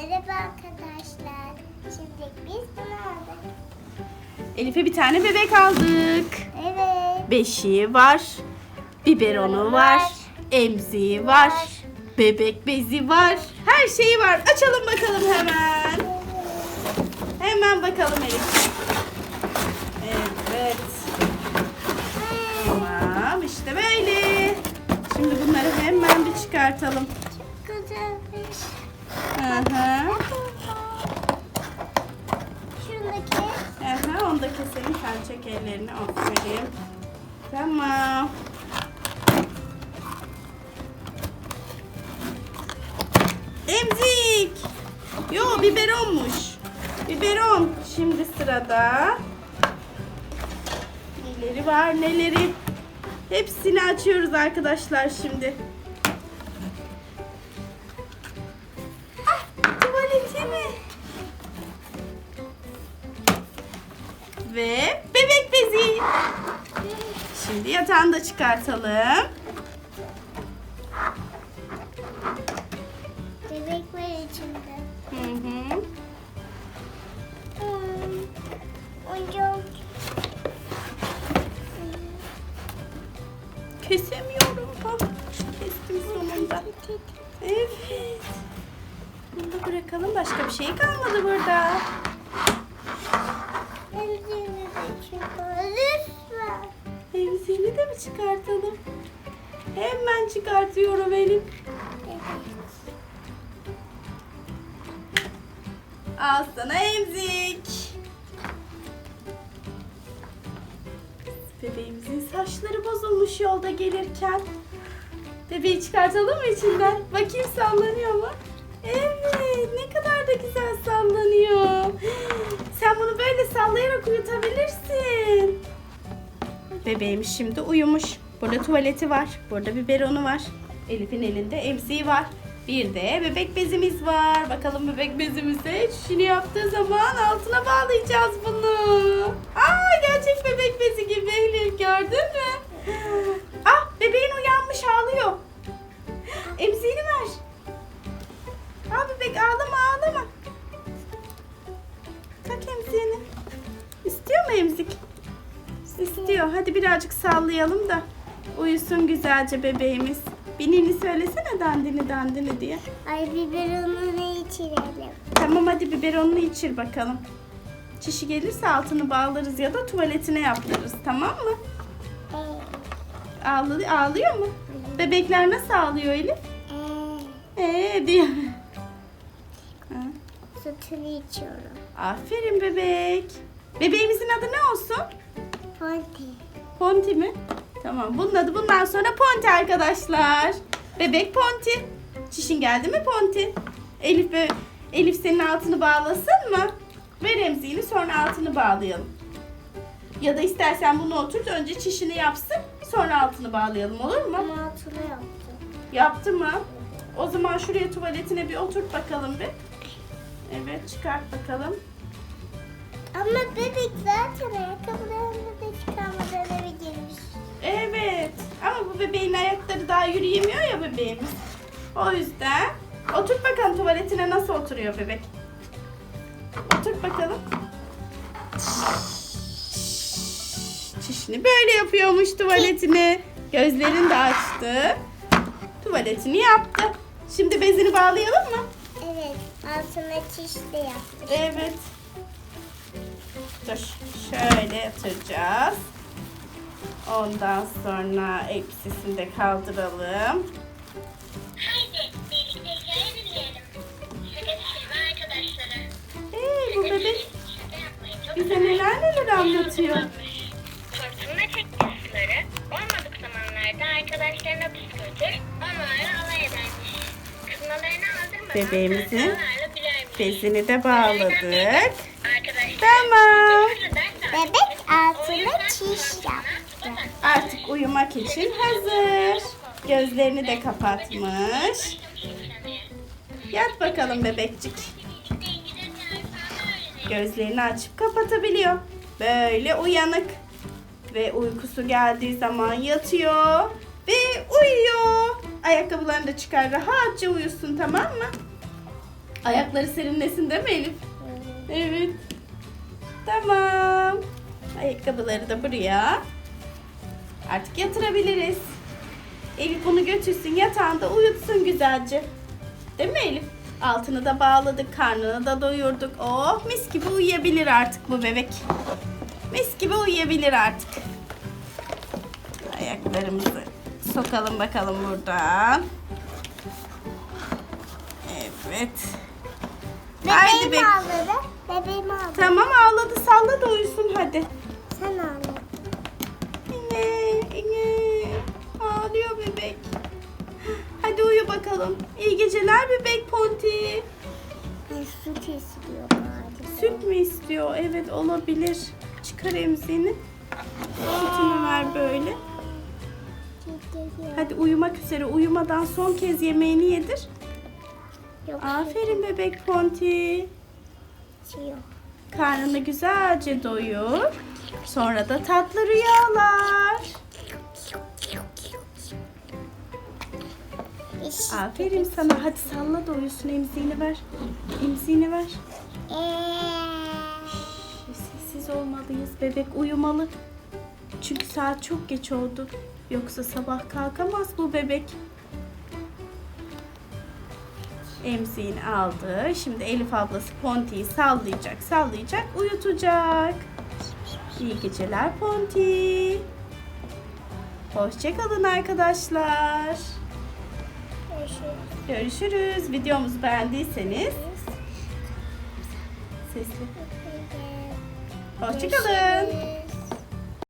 Merhaba arkadaşlar. Şimdi biz bunu aldık. Elif'e bir tane bebek aldık. Evet. Beşiği var. Biberonu var. Emziği var. Var. Bebek bezi var. Her şeyi var. Açalım bakalım hemen. Hemen bakalım Elif. Evet. Tamam işte böyle. Şimdi bunları hemen bir çıkartalım. Çok güzelmiş. Hı hı. Şuradaki Aha, onu da keselim. Sen çek ellerini. Aferin. Tamam. Emzik. Yo biberonmuş. Biberon. Şimdi sırada. Neleri var neleri. Hepsini açıyoruz arkadaşlar şimdi. Ve bebek bezi. Şimdi yatağını da çıkartalım. bebek var içinde. Hı hı. Hmm. Oyuncak. Kesemiyorum. Ha, kestim sonunda. Evet. Bunu da bırakalım. Başka bir şey kalmadı burada. Eldiğini de çıkar. Lütfen. Emziğini de mi çıkartalım? Hemen çıkartıyorum Elif. Evet. Al sana emzik. Bebeğimizin saçları bozulmuş yolda gelirken. Bebeği çıkartalım mı içinden? Bakayım sallanıyor mu? Evet ne kadar da güzel sallanıyor. Sen bunu böyle sallayarak uyutabilirsin. Bebeğimiz şimdi uyumuş. Burada tuvaleti var. Burada biberonu var. Elif'in elinde emziği var. Bir de bebek bezimiz var. Bakalım bebek bezimize şişini yaptığı zaman altına bağlayacağız bunu. Aa gerçek bebek bezi gibi Elif gördün mü? Emzik? İstiyor. Hadi birazcık sallayalım da uyusun güzelce bebeğimiz. Binini söylesene dandini dandini diye. Ay biberonunu içirelim. Tamam hadi biberonunu içir bakalım. Çişi gelirse altını bağlarız ya da tuvaletine yaptırırız tamam mı? Ee, Ağlı, ağlıyor mu? Bebekler nasıl ağlıyor Elif? ee, Ee diyor. Sütünü içiyorum. Aferin bebek. Bebeğimizin adı ne olsun? Ponti. Ponti mi? Tamam bunun adı bundan sonra Ponti arkadaşlar. Bebek Ponti. Çişin geldi mi Ponti? Elif ve Elif senin altını bağlasın mı? Ver emziğini sonra altını bağlayalım. Ya da istersen bunu oturt önce çişini yapsın sonra altını bağlayalım olur mu? Ama hatırlı yaptım. Yaptı mı? O zaman şuraya tuvaletine bir oturt bakalım bir. Evet çıkart bakalım. Ama bebek zaten ayakkabılarını da çıkarmadan eve girmiş. Evet. Ama bu bebeğin ayakları daha yürüyemiyor ya bebeğimiz. O yüzden oturt bakalım tuvaletine nasıl oturuyor bebek. Oturt bakalım. Çişini böyle yapıyormuş tuvaletini. Gözlerini de açtı. Tuvaletini yaptı. Şimdi bezini bağlayalım mı? Evet. Altına çiş de yaptım. Evet. Dur. Şöyle yatıracağız. Ondan sonra elbisesini de kaldıralım. Haydi birlikte hikaye dinleyelim. Şaka düşürme arkadaşları. Ee, bu bebek bize neler neler anlatıyor. Fırtına teknisleri olmadık zamanlarda arkadaşlarına püskürtür, onlarla alay edermiş. Kızmalarını aldırmadan Bebeğimizin. Bezini de bağladık. Tamam. Bebek altına çiş yaptı. Artık uyumak için hazır. Gözlerini de kapatmış. Yat bakalım bebekcik. Gözlerini açıp kapatabiliyor. Böyle uyanık. Ve uykusu geldiği zaman yatıyor. Ve uyuyor. Ayakkabılarını da çıkar rahatça uyusun tamam mı? Ayakları serinlesin değil mi Elif? Evet. Tamam. Ayakkabıları da buraya. Artık yatırabiliriz. Elif bunu götürsün yatağında uyutsun güzelce. Değil mi Elif? Altını da bağladık, karnını da doyurduk. Oh mis gibi uyuyabilir artık bu bebek. Mis gibi uyuyabilir artık. Ayaklarımızı sokalım bakalım buradan. Evet. Haydi Bebeğim bek- ağladı. Bebeğim ağladı. Tamam ağladı salla da uyusun hadi. Sen ağla. İne, ine. Ağlıyor bebek. Hadi uyu bakalım. İyi geceler bebek Ponti. Bir su kesiliyor bari. Süt mü istiyor? Evet olabilir. Çıkar emziğini. Sütünü ver böyle. Hadi uyumak üzere. Uyumadan son kez yemeğini yedir. Yok, Aferin bebek Ponti. Karnını güzelce doyur. Sonra da tatlı rüyalar. Aferin sana. Hadi salla da uyusun. Emziğini ver. Emziğini ver. Eee. Sessiz olmalıyız. Bebek uyumalı. Çünkü saat çok geç oldu. Yoksa sabah kalkamaz bu bebek. Emziğini aldı. Şimdi Elif ablası Ponti'yi sallayacak, sallayacak, uyutacak. İyi geceler Ponti. Hoşçakalın arkadaşlar. Görüşürüz. Görüşürüz. Videomuzu beğendiyseniz sesli. Hoşçakalın. Görüşürüz.